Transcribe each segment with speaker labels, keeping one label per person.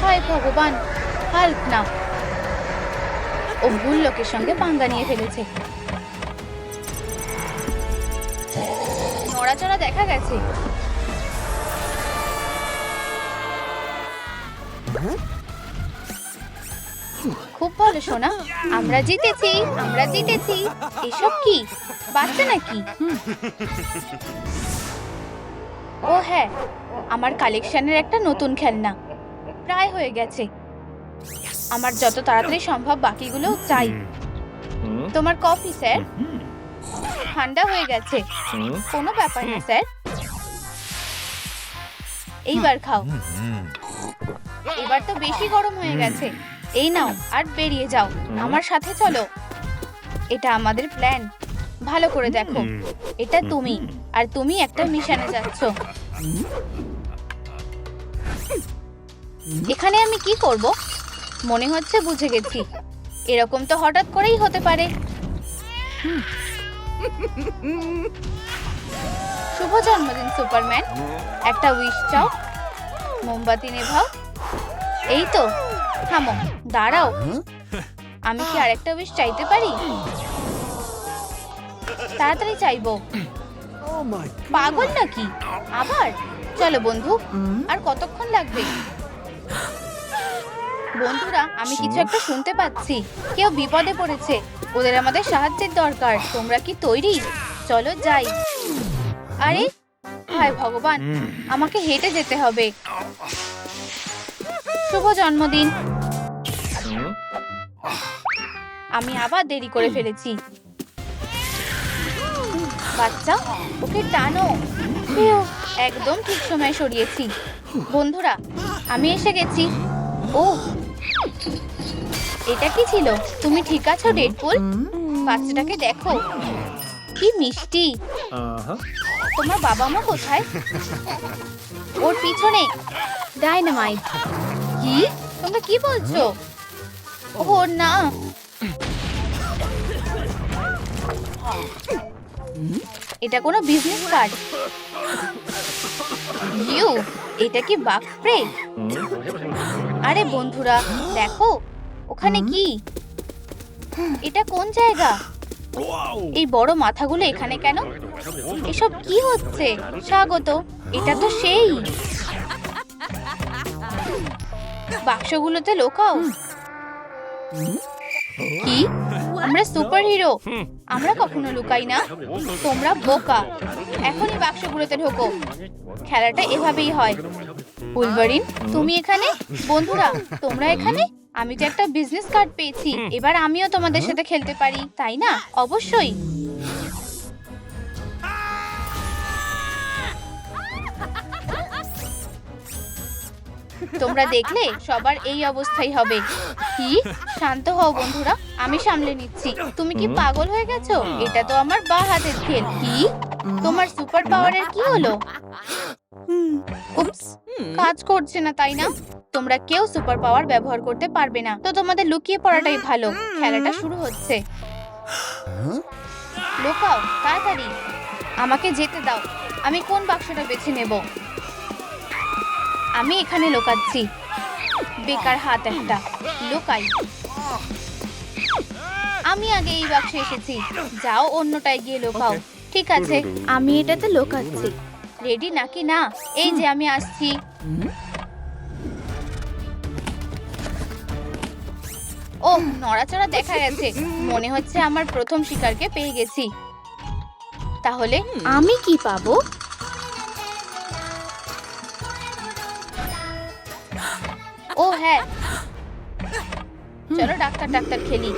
Speaker 1: হায় ভগবান হাল্ক না ও ভুল লোকের সঙ্গে পাঙ্গা নিয়ে ফেলেছে। নড়াচড়া দেখা গেছে। খুব ভালো সোনা। আমরা জিতেছি আমরা জিতেছি। এসব কি? বাচ্চা নাকি? ও হ্যাঁ আমার কালেকশনের একটা নতুন খেলনা। প্রায় হয়ে গেছে। আমার যত তাড়াতাড়ি সম্ভব বাকিগুলো চাই। তোমার কফি স্যার? ঠান্ডা হয়ে গেছে। কোনো ব্যাপার না স্যার। এইবার খাও। এবার তো বেশি গরম হয়ে গেছে। এই নাও আর বেরিয়ে যাও। আমার সাথে চলো। এটা আমাদের প্ল্যান। ভালো করে দেখো। এটা তুমি আর তুমি একটা মিশনে যাচ্ছ। এখানে আমি কি করব? মনে হচ্ছে বুঝে গেছি। এরকম তো হঠাৎ করেই হতে পারে। শুভ জন্মদিন সুপারম্যান। একটা উইশ চাও। মোমবাতি নেভাও। এই তো থামো দাঁড়াও। আমি কি আরেকটা উইশ চাইতে পারি? তাড়াতাড়ি চাইব। পাগল নাকি? আবার? চলো বন্ধু আর কতক্ষণ লাগবে? বন্ধুরা আমি কিছু একটা শুনতে পাচ্ছি। কেউ বিপদে পড়েছে। ওদের আমাদের সাহায্যের দরকার। তোমরা কি তৈরি? চলো যাই। আরে হায় ভগবান আমাকে হেঁটে যেতে হবে। শুভ জন্মদিন। আমি আবার দেরি করে ফেলেছি। বাচ্চা ওকে টানো। একদম ঠিক সময় সরিয়েছি। বন্ধুরা আমি এসে গেছি। ও এটা কি ছিল? তুমি ঠিক আছো ডেডপুল বাচ্চাটাকে দেখো। কি মিষ্টি। তোমার বাবা মা কোথায়? ওর পিছনে। ডাইনামাইট কি? তোমরা কি বলছো? ও না। এটা কোনো বিজনেস কার্ড ইউ এটা কি বাক স্প্রে আরে বন্ধুরা দেখো ওখানে কি? এটা কোন জায়গা? এই বড় মাথাগুলো এখানে কেন? এসব কি হচ্ছে? স্বাগত এটা তো সেই। বাক্সগুলোতে লোকাও। কি? আমরা সুপার হিরো আমরা কখনো লুকাই না। তোমরা বোকা। এখনই বাক্সগুলোতে ঢোকো। খেলাটা এভাবেই হয়। উলভারিন তুমি এখানে? বন্ধুরা তোমরা এখানে? আমি তো একটা বিজনেস কার্ড পেয়েছি। এবার আমিও তোমাদের সাথে খেলতে পারি তাই না? অবশ্যই। তোমরা দেখলে সবার এই অবস্থাই হবে। কি? শান্ত হও বন্ধুরা আমি সামলে নিচ্ছি। তুমি কি পাগল হয়ে গেছো? এটা তো আমার বা হাতের খেল। কি? তোমার সুপার পাওয়ারের কি হলো? কাজ করছে না তাই না? তোমরা কেউ সুপার পাওয়ার ব্যবহার করতে পারবে না। তো তোমাদের লুকিয়ে পড়াটাই ভালো। খেলাটা শুরু হচ্ছে। লুকাও তাড়াতাড়ি। আমাকে যেতে দাও। আমি কোন বাক্সটা বেছে নেব? আমি এখানে লোকাচ্ছি। বেকার হাত একটা। লোকাই। আমি আগে এই বাক্সে এসেছি। যাও অন্যটায় গিয়ে লোকাও। ঠিক আছে আমি এটাতে লোকাচ্ছি। রেডি নাকি? না। এই যে আমি আসছি। ও নড়াচড়া দেখা গেছে। মনে হচ্ছে আমার প্রথম শিকারকে পেয়ে গেছি। তাহলে আমি কি পাবো? ও হ্যাঁ। চলো ডাক্তার ডাক্তার খেলি।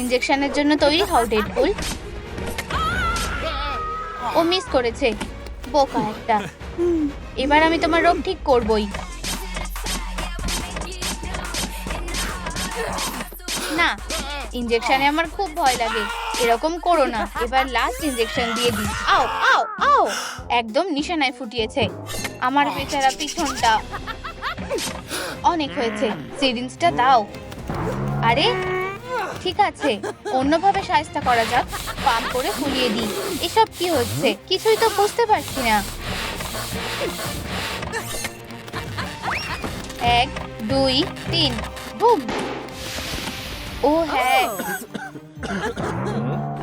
Speaker 1: ইনজেকশনের জন্য তৈরি হও ডেডপুল ও মিস করেছে। বোকা একটা। এবার আমি তোমার রোগ ঠিক করবই। না ইনজেকশনে আমার খুব ভয় লাগে। এরকম করো না। এবার লাস্ট ইনজেকশন দিয়ে দিই। আও আও আও। একদম নিশানায় ফুটিয়েছে। আমার বেচারা পিছনটা। অনেক হয়েছে। সিরিঞ্জটা দাও। আরে, ঠিক আছে। অন্যভাবে সাহায্য করা যাক। পাম্প করে ফুলিয়ে দিই। এসব কি হচ্ছে? কিছুই তো বুঝতে পারছি না। এক, দুই, তিন, বুম। ও হ্যাঁ।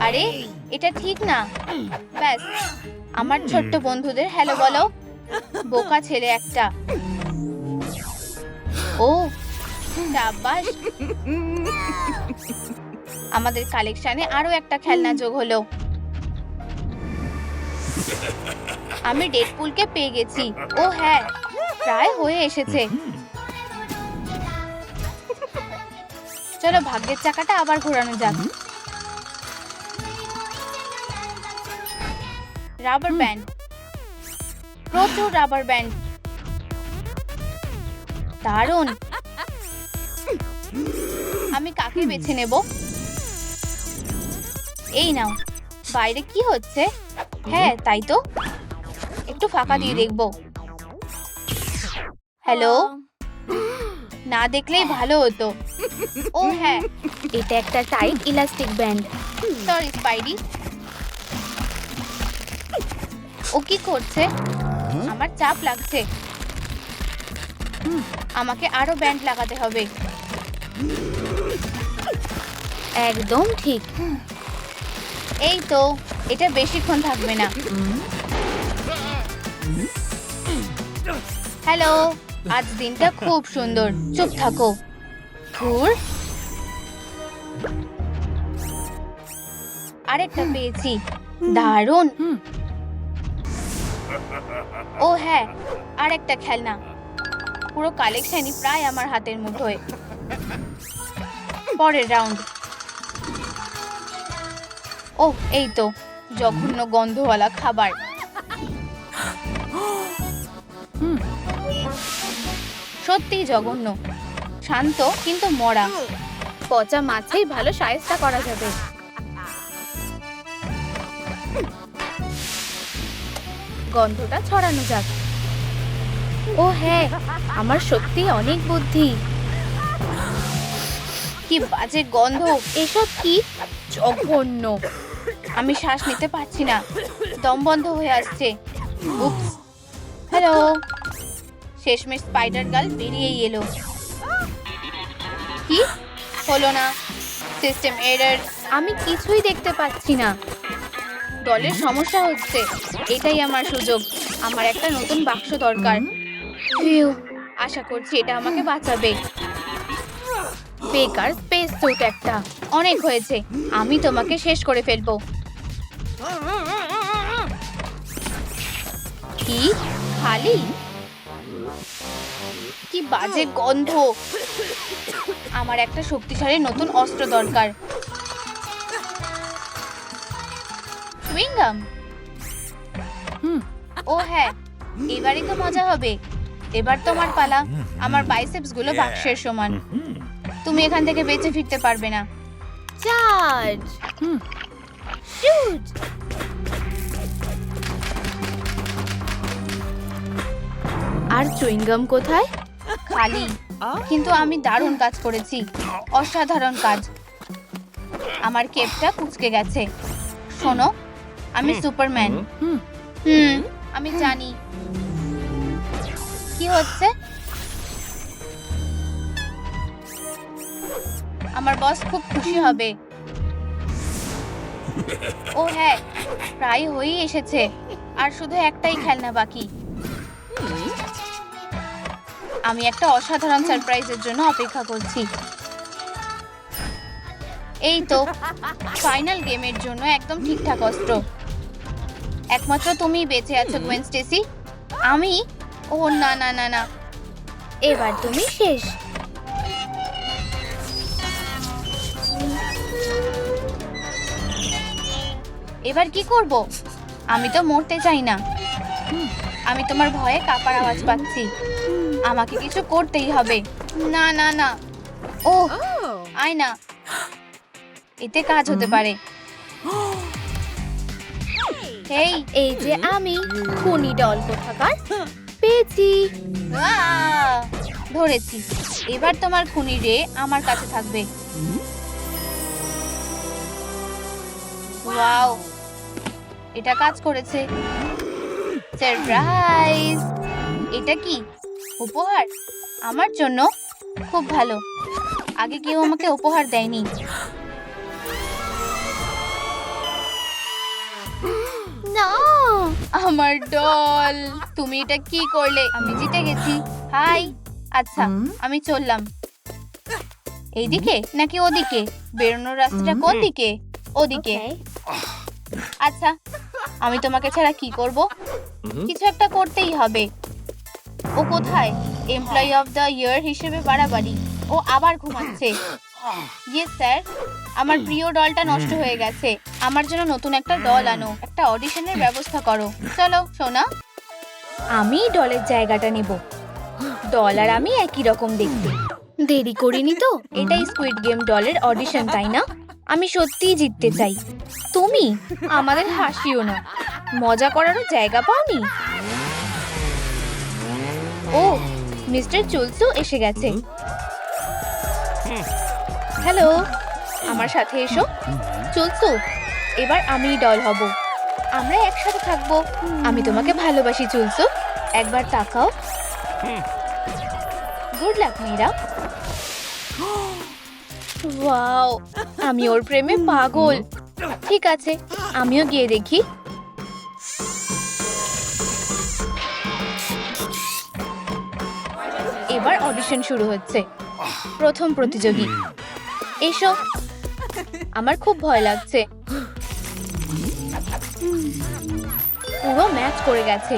Speaker 1: আরে, এটা ঠিক না। ব্যাস। আমার ছোট্ট বন্ধুদের হ্যালো বলো। বোকা ছেলে একটা। ও। সাবাস আমাদের কালেকশনে আরও একটা খেলনা যোগ হলো। আমি ডেডপুলকে পেয়ে গেছি। ও হ্যাঁ প্রায় হয়ে এসেছে। চলো ভাগ্যের চাকাটা আবার ঘোরানো যাক। Rubber band. প্রচুর রাবার ব্যান্ড। দারুণ। আমি কাকে বেছে নেব? এই নাও বাইরে কি হচ্ছে? হ্যাঁ তাই তো। একটু ফাঁকা দিয়ে দেখব। হ্যালো? না দেখলেই ভালো হতো। ও হ্যাঁ। এটা একটা tight elastic band. Sorry Spidey. ও কি করছে? আমার চাপ লাগছে। হুম, আমাকে আরও ব্যান্ড লাগাতে হবে। একদম ঠিক। এই তো, এটা বেশিক্ষণ থাকবে না। হ্যালো আজ দিনটা খুব সুন্দর। চুপ থাকো। ধুর আরেকটা পেয়েছি। দারুণ। ও হ্যাঁ আরেকটা খেলনা। পুরো কালেকশনই প্রায় আমার হাতের মুঠোয়। পরের রাউন্ড ও এই তো, জঘন্য গন্ধওয়ালা খাবার। সত্যিই জঘন্য। শান্ত কিন্তু মরা। পচা মাছেই ভালো সায়স্তা করা যাবে। গন্ধটা ছড়ানো যাক। ও হ্যাঁ আমার সত্যি অনেক বুদ্ধি। কি বাজে গন্ধ, এসব কি? জঘন্য। আমি শ্বাস নিতে পারছি না, দম বন্ধ হয়ে আসছে। হ্যালো। শেষমেশ স্পাইডার গার্ল বেরিয়েই এলো। কি? হলো না। সিস্টেম এরর আমি কিছুই দেখতে পাচ্ছি না। দলের সমস্যা হচ্ছে, এটাই আমার সুযোগ। আমার একটা নতুন বাক্স দরকার। আশা করছি এটা আমাকে বাঁচাবে। বেকার স্পেস স্যুট একটা। অনেক হয়েছে। আমি তোমাকে শেষ করে ফেলব। কি? খালি? কি বাজে গন্ধ। আমার একটা শক্তিশালী নতুন অস্ত্র দরকার। চুইংগাম ও হ্যাঁ এবারে তো মজা হবে। এবার তোমার পালা। আমার বাইসেপসগুলো বাক্সের সমান। তুমি এখান থেকে বেঁচে ফিরতে পারবে না। চার্জ শুট আর চুইংগাম কোথায়? খালি। কিন্তু আমি দারুণ কাজ করেছি। অসাধারণ কাজ। আমার কেপটা কুচকে গেছে। শোনো আমি সুপারম্যান। হুম আমি জানি। কি হচ্ছে? আমার বস খুব খুশি হবে। ও হ্যাঁ প্রায় হয়েই এসেছে। আর শুধু একটাই খেলনা বাকি। আমি একটা অসাধারণ সারপ্রাইজের জন্য অপেক্ষা করছি। এই তো ফাইনাল গেমের জন্য একদম ঠিকঠাক অস্ত্র। একমাত্র তুমি বেঁচে আছো গুয়েন স্টেসি আমি ও না না না না। এবার তুমি শেষ। এবার কি করব? আমি তো মরতে চাই না। আমি তোমার ভয়ে কাপার আওয়াজ পাচ্ছি। আমাকে কিছু করতেই হবে। না না না। ও আয় না এতে কাজ হতে পারে। এই এই যে আমি খুনি ডল কোথাকার পেয়েছি ধরেছি। এবার তোমার খুনি রে আমার কাছে থাকবে। ওয়াও, এটা কাজ করেছে। সারপ্রাইজ। এটা কি? উপহার? আমার জন্য? খুব ভালো। আগে কেউ আমাকে উপহার দেয়নি। না আমার ডল তুমি এটা কি করলে? আমি জিতে গেছি। হাই আচ্ছা আমি চললাম। এইদিকে নাকি ওদিকে? বেরোনোর রাস্তাটা কোন দিকে ওদিকে। আচ্ছা আমি তোমাকে ছাড়া কি করব? কিছু একটা করতেই হবে। ও কোথায়? এমপ্লয়ি অফ দ্য ইয়ার হিসেবে বাড়াবাড়ি। ও আবার ঘুমাচ্ছে। ইয়েস স্যার আমার প্রিয় ডলটা নষ্ট হয়ে গেছে। আমার জন্য নতুন একটা ডল আনো। একটা অডিশনের ব্যবস্থা করো। চলো সোনা। আমি ডলের জায়গাটা নেব। ডল আর আমি একই রকম দেখতে। দেরি করিনি তো? এটাই স্কুইড গেম ডলের অডিশন তাই না? আমি সত্যিই জিততে চাই। তুমি? আমাদের হাসিও না। মজা করারও জায়গা পাওনি? ও মিস্টার চুলসু এসে গেছে। হ্যালো, আমার সাথে এসো। চুলসু এবার আমি ডল হব। আমরা একসাথে থাকব। আমি তোমাকে ভালোবাসি চুলসু একবার তাকাও। গুড লাক মেয়েরা ওয়াও আমি ওর প্রেমে পাগল। ঠিক আছে, আমিও গিয়ে দেখি। এবার অডিশন শুরু হচ্ছে। প্রথম প্রতিযোগী। এসো। আমার খুব ভয় লাগছে। পুরো ম্যাচ করে গেছে।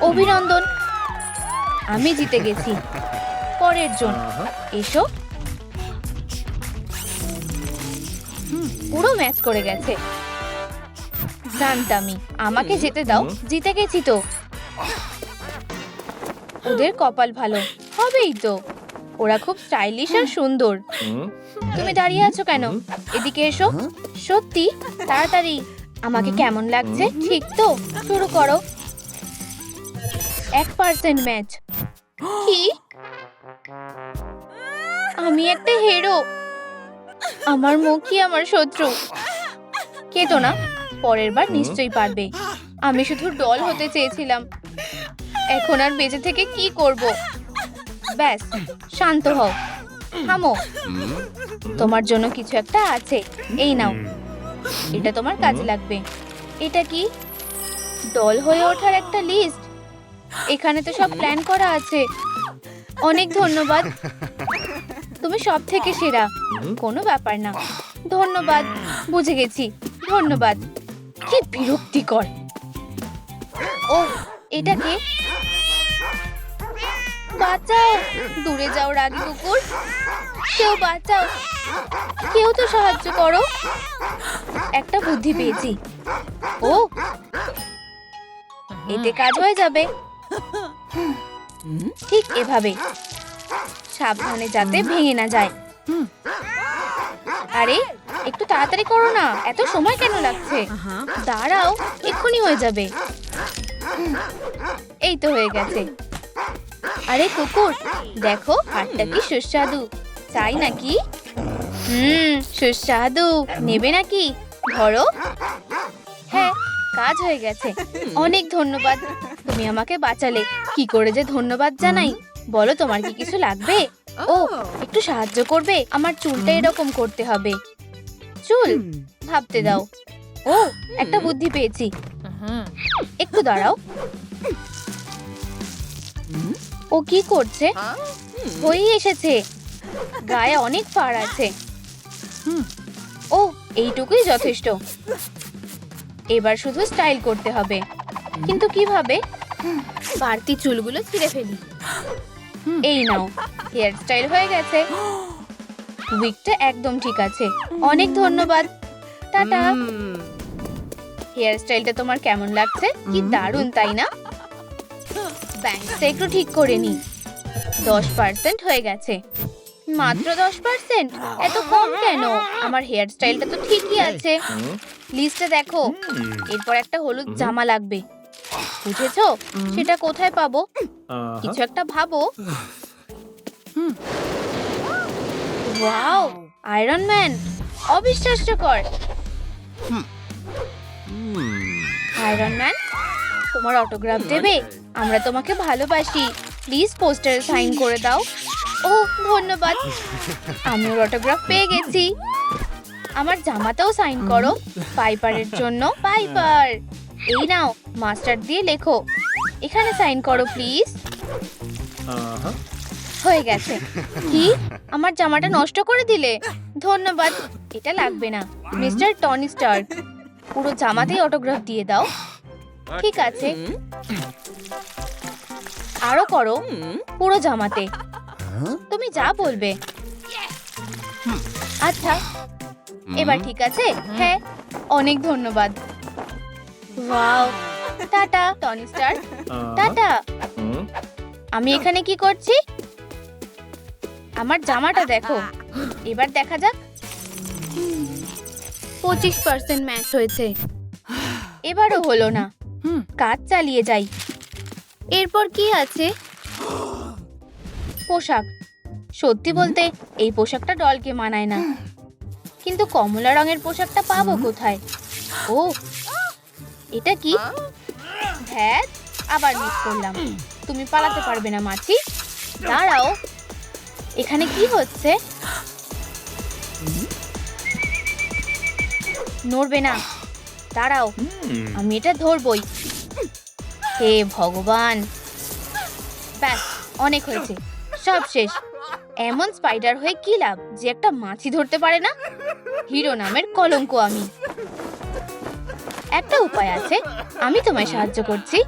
Speaker 1: অভিনন্দন। আমি জিতে গেছি। পরের জন। এসো। পুরো ম্যাচ করে গেছে। জানতামই আমাকে যেতে দাও। জিতে গেছি তো। ওদের কপাল ভালো। হবেই তো। ওরা খুব স্টাইলিশ আর সুন্দর। তুমি দাঁড়িয়ে আছো কেন? এদিকে এসো। সত্যি তাড়াতাড়ি। আমাকে কেমন লাগছে? ঠিক তো? শুরু করো। এক পার্সেন্ট ম্যাচ কি? আমি একটা হেরো আমার মুখই আমার শত্রু? কেতো না। পরের বার নিশ্চয়ই পারবে। আমি শুধু ডল হতে চেয়েছিলাম। এখন আর বেঁচে থেকে কি করব? ব্যাস, শান্ত হও। থামো। তোমার জন্য কিছু একটা আছে। এই নাও। এটা তোমার কাজে লাগবে। এটা কি? দল হয়ে ওঠার একটা লিস্ট এখানে তো সব প্ল্যান করা আছে। অনেক ধন্যবাদ। তুমি সব থেকে সেরা। কোনো ব্যাপার না। ধন্যবাদ। বুঝে গেছি। ধন্যবাদ। কি বিরক্তিকর। ও, এটা কে? বাঁচাও। দূরে যাও রাগি কুকুর কেউ বাঁচাও। কেউ তো সাহায্য করো। একটা বুদ্ধি পেয়েছি। ও। এতে কাজ হয়ে যাবে। ঠিক এভাবে। সাবধানে যাতে ভেঙে না যায়। আরে, একটু তাড়াতাড়ি করো না। এত সময় কেন লাগছে? দাঁড়াও, এক্ষুনি হয়ে যাবে। এই তো হয়ে গেছে। আরে কুকুর, দেখো হাটটা কি সুস্বাদু। তাই নাকি? হুম, সুস্বাদু। নেবে নাকি? ধরো। হ্যাঁ কাজ হয়ে গেছে। অনেক ধন্যবাদ। তুমি আমাকে বাঁচালে। কি করে যে ধন্যবাদ জানাই? বলো তোমার কি কিছু লাগবে? ও, একটু সাহায্য করবে। আমার চুলটা এরকম করতে হবে। চুল, ভাবতে দাও। ও, একটা বুদ্ধি পেয়েছি। একটু দাঁড়াও। ও কি করছে? হয়েই এসেছে। গায়ে অনেক ফাড় আছে। ও এইটুকুই যথেষ্ট। এবার শুধু স্টাইল করতে হবে। কিন্তু কীভাবে? বাড়তি চুলগুলো ছিঁড়ে ফেলি। এই নাও হেয়ার স্টাইল হয়ে গেছে। উইকটা একদম ঠিক আছে। অনেক ধন্যবাদ। টাটা। হেয়ার স্টাইলটা তোমার কেমন লাগছে? কি দারুণ তাই না? ব্যাংকটা একটু ঠিক করে নি। দশ পার্সেন্ট হয়ে গেছে। মাত্র দশ পার্সেন্ট এত কম কেন? আমার হেয়ার স্টাইলটা তো ঠিকই আছে। লিস্টে দেখো এরপর একটা হলুদ জামা লাগবে। বুঝেছ? সেটা কোথায় পাবো? কিছু একটা ভাবো। ওয়াও আয়রন ম্যান অবিশ্বাস্যকর। আয়রন ম্যান তোমার অটোগ্রাফ দেবে? আমরা তোমাকে ভালোবাসি। প্লিজ পোস্টারে সাইন করে দাও। ও ধন্যবাদ। আমি ওর অটোগ্রাফ পেয়ে গেছি। আমার জামাতেও সাইন করো। পাইপারের জন্য পাইপার এই নাও মাস্টার দিয়ে লেখো। এখানে সাইন করো প্লিজ হয়ে গেছে। কি? আমার জামাটা নষ্ট করে দিলে? ধন্যবাদ। এটা লাগবে না। মিস্টার টনি স্টার পুরো জামাতেই অটোগ্রাফ দিয়ে দাও। ঠিক আছে। আরও করো। পুরো জামাতে। তুমি যা বলবে। আচ্ছা। এবার ঠিক আছে? হ্যাঁ। অনেক ধন্যবাদ। Wow. Tata Tony Stark. Tata. আমি এখানে কি করছি? আমার জামাটা দেখো। এবার দেখা যাক। পঁচিশ পার্সেন্ট ম্যাচ হয়েছে। এবারও হলো না। কাজ চালিয়ে যাই। এরপর কি আছে? পোশাক। সত্যি বলতে এই পোশাকটা ডলকে মানায় না। কিন্তু কমলা রঙের পোশাকটা পাবো কোথায়? ও এটা কি? হ্যাঁ আবার মিস করলাম। তুমি পালাতে পারবে না মাছি। দাঁড়াও। এখানে কি হচ্ছে? নড়বে না। দাঁড়াও আমি এটা ধরবই। হে ভগবান। ব্যাস অনেক হয়েছে। সব শেষ। এমন স্পাইডার হয়ে কি লাভ? যে একটা মাছি ধরতে পারে না? হিরো নামের কলঙ্ক আমি। একটা উপায় আছে আমি তোমায় সাহায্য করছি।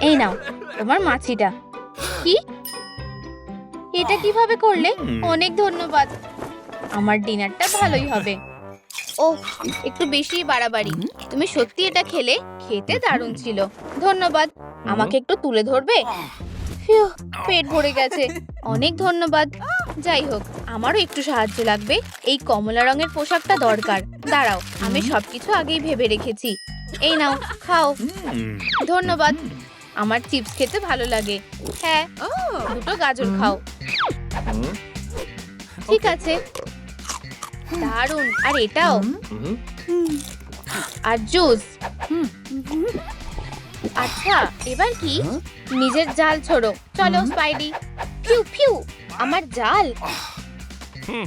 Speaker 1: এই নাও তোমার মাছিটা। কি? এটা কীভাবে করলে? অনেক ধন্যবাদ। আমার ডিনারটা ভালোই হবে। ও একটু বেশি বাড়াবাড়ি। তুমি সত্যি এটা খেলে খেতে দারুণ ছিল। ধন্যবাদ। আমাকে একটু তুলে ধরবে? পেট ভরে গেছে। অনেক ধন্যবাদ। যাই হোক আমারও একটু সাহায্য লাগবে। এই কমলা রঙের পোশাকটা দরকার। দাঁড়াও আমি সবকিছু আগেই ভেবে রেখেছি। এই নাও খাও। ধন্যবাদ। আমার চিপস খেতে ভালো লাগে। হ্যাঁ দুটো গাজর খাও। ঠিক আছে। দারুণ আর এটাও। আর জুস। আচ্ছা এবার কি? নিজের জাল ছোড়ো। চলো স্পাইডি। Few few. আমার জাল।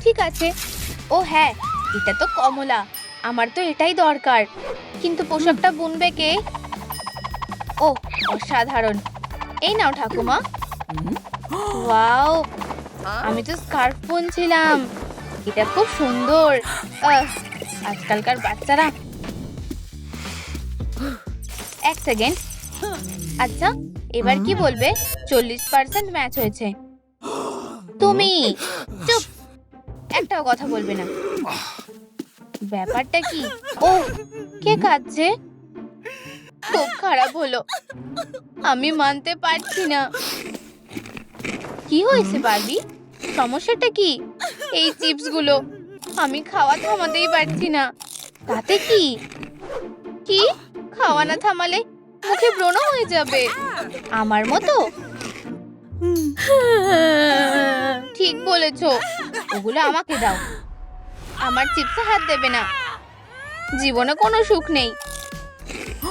Speaker 1: ঠিক আছে। ও হ্যাঁ এটা তো কমলা। আমার তো এটাই দরকার। কিন্তু পোশাকটা বুনবে কে? ও অসাধারণ। এই নাও ঠাকুমা। ওয়াও আমি তো স্কার্ফ বুনছিলাম। এটা খুব সুন্দর। আজকালকার বাচ্চারা। এক সেকেন্ড। আচ্ছা এবার কি বলবে? চল্লিশ পার্সেন্ট ম্যাচ হয়েছে। তুমি চুপ। একটাও কথা বলবে না। ব্যাপারটা কি? ও, কে কাঁদছে? খুব খারাপ হলো। আমি মানতে পারছি না। কি হয়েছে, বারবি? সমস্যাটা কি? এই চিপসগুলো আমি খাওয়া থামাতেই পারছি না। তাতে কি? কি? খাওয়া না থামালে মুখে ব্রণ হয়ে যাবে। আমার মতো? ঠিক বলেছ। ওগুলো আমাকে দাও। আমার চিপসে হাত দেবে না। জীবনে কোনো সুখ নেই।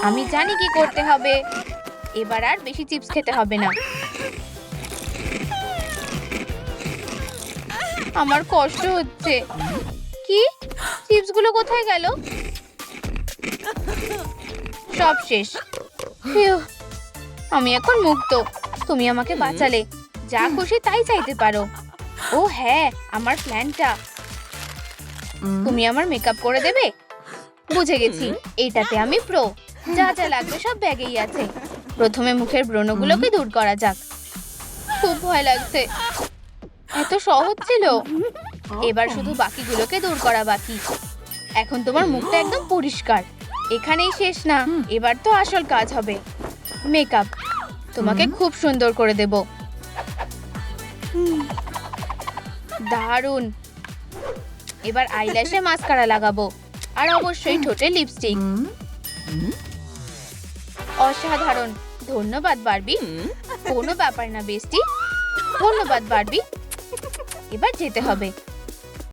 Speaker 1: আমি জানি কি করতে হবে। এবার আর বেশি চিপস খেতে হবে না। আমার কষ্ট হচ্ছে। কি? চিপসগুলো কোথায় গেল? সব শেষ। আমি এখন মুক্ত। তুমি আমাকে বাঁচালে। যা খুশি তাই চাইতে পারো। ও হ্যাঁ আমার প্ল্যানটা। তুমি আমার মেকআপ করে দেবে? বুঝে গেছি। এইটাতে আমি প্রো। যা যা লাগবে সব ব্যাগেই আছে। প্রথমে মুখের ব্রণগুলোকে দূর করা যাক। খুব ভয় লাগছে। এত সহজ ছিল। এবার শুধু বাকিগুলোকে দূর করা বাকি। এখন তোমার মুখটা একদম পরিষ্কার। এখানেই শেষ না এবার তো আসল কাজ হবে। মেকআপ। তোমাকে খুব সুন্দর করে দেব। দারুণ এবার আইল্যাশে মাস্কারা লাগাবো। আর অবশ্যই ঠোঁটে লিপস্টিক। অসাধারণ। ধন্যবাদ বারবি। কোনো ব্যাপার না বেস্টি। ধন্যবাদ বারবি। এবার যেতে হবে।